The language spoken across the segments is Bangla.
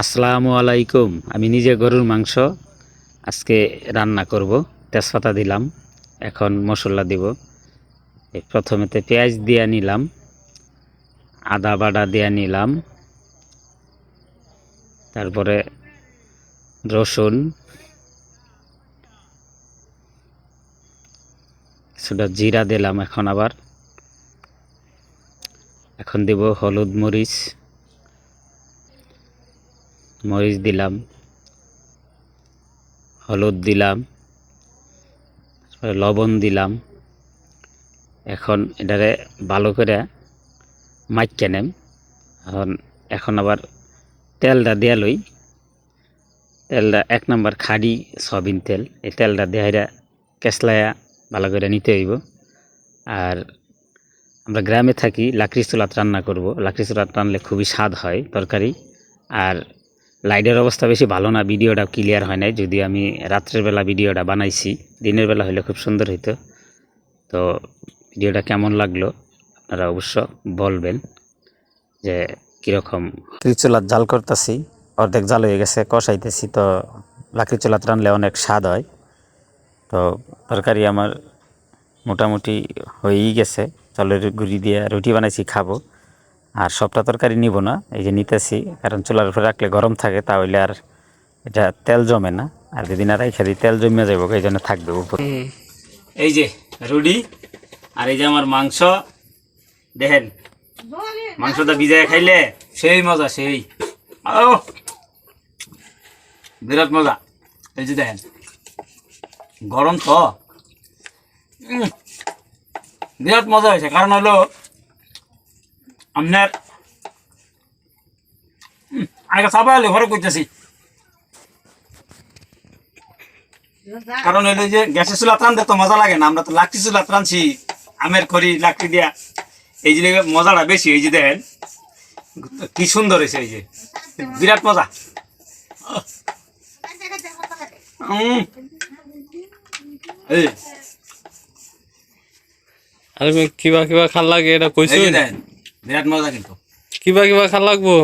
আসসালামু আলাইকুম। আমি নিজে গরুর মাংস আজকে রান্না করব। তেজপাতা দিলাম, এখন মশলা দিব। প্রথমেতে পেঁয়াজ দিয়ে নিলাম, আদা বাটা দিয়ে নিলাম, তারপরে রসুন সেটা জিরা দিলাম এখন আবার। এখন দিব হলুদ মরিচ মরিচ দিলাম, হলুদ দিলাম লবণ দিলাম। এখন এটারে ভালো করে মাইকে নেম। এখন এখন আবার তেলটা দিয়া লই। তেলটা এক নম্বর খাড়ি সয়াবিন তেল। এই তেলটা দেহাইরা কেসলায়া ভালো করে নিতে হইব। আর আমরা গ্রামে থাকি, লাকড়ি চুলাত রান্না করব। লাকড়ি চুলাত রান্নলে খুবই স্বাদ হয় তরকারি। আর লাইটের অবস্থা বেশি ভালো না, ভিডিওটা ক্লিয়ার হয় নাই। যদি আমি রাত্রের বেলা ভিডিওটা বানাইছি, দিনের বেলা হলে খুব সুন্দর হইতো। তো ভিডিওটা কেমন লাগল আপনারা অবশ্য বলবেন যে কীরকম। চুলাত জাল করতেছি, অর্ধেক জাল হয়ে গেছে, কষাইতেছি, তো লাকড়ি চুলাত রানলে অনেক স্বাদ হয়। তো তরকারি আমার মোটামুটি হয়েই গেছে, চালের গুঁড়ি দিয়ে রুটি বানাইছি, খাব। আর সবটা তরকারি নিব না, এই যে নিতেছি, কারণ চুলার উপরে রাখলে গরম থাকে, তাহলে আর এটা তেল জমে না। আর যেদিন আর রেখে তেল জমে যাব এই জন্য থাকবে উপর। এই যে রুডি আর এই যে আমার মাংস, দেখেন, মাংসটা ভিজায় খাইলে সেই মজা, সেই। বিরাট মজা। এই যে দেখেন, গরম তো। বিরাট মজা হয়েছে, কারণ হলো আপনার আগে চাপা হলে ঘরে করতেছি কারণ হলো যে গ্যাসের চুলা টানতে তো মজা লাগে না আমরা তো লাকড়ি চুলা টানছি আমের খড়ি লাকড়ি দিয়া। এই যে মজাটা বেশি এই যে দেখেন কি সুন্দর হয়েছে এই যে। বিরাট মজা। কিবা কিবা খাল লাগে এটা কইছো দেখেন বিরাট মজা কিন্তু। কিবা কিবা খাল লাগবো।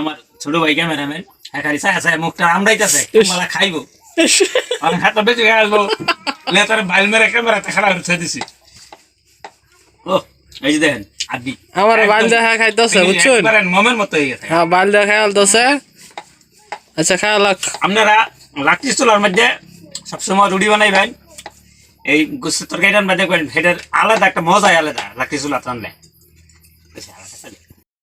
আমার ছোট ভাই ক্যামেরাম্যান হ্যাঁ খালি সায়া সায়া মুখটা আমরাইতেছে মালা খাইবো। আমি হাতটা বেঁচে আসব। লেতার বাইল মেরে ক্যামেরাতে খারাপ হচ্ছে দিছি। ও এই যে দেখেন আড্ডি আমার বাল দেখা খাইতেছে বুঝছ একবারে মমের মতো হয়ে গেছে। হ্যাঁ বাল দেখা খাইতেছে। আচ্ছা খাওয়া লাগ। আপনারা লাকড়ি চুলার মধ্যে সবসময় রুটি ভাই। এই গুস্ত তরকারিটা রান্না দেখবেন সেটার আলাদা একটা মজাই আলাদা লাকড়ি চুলা টানলে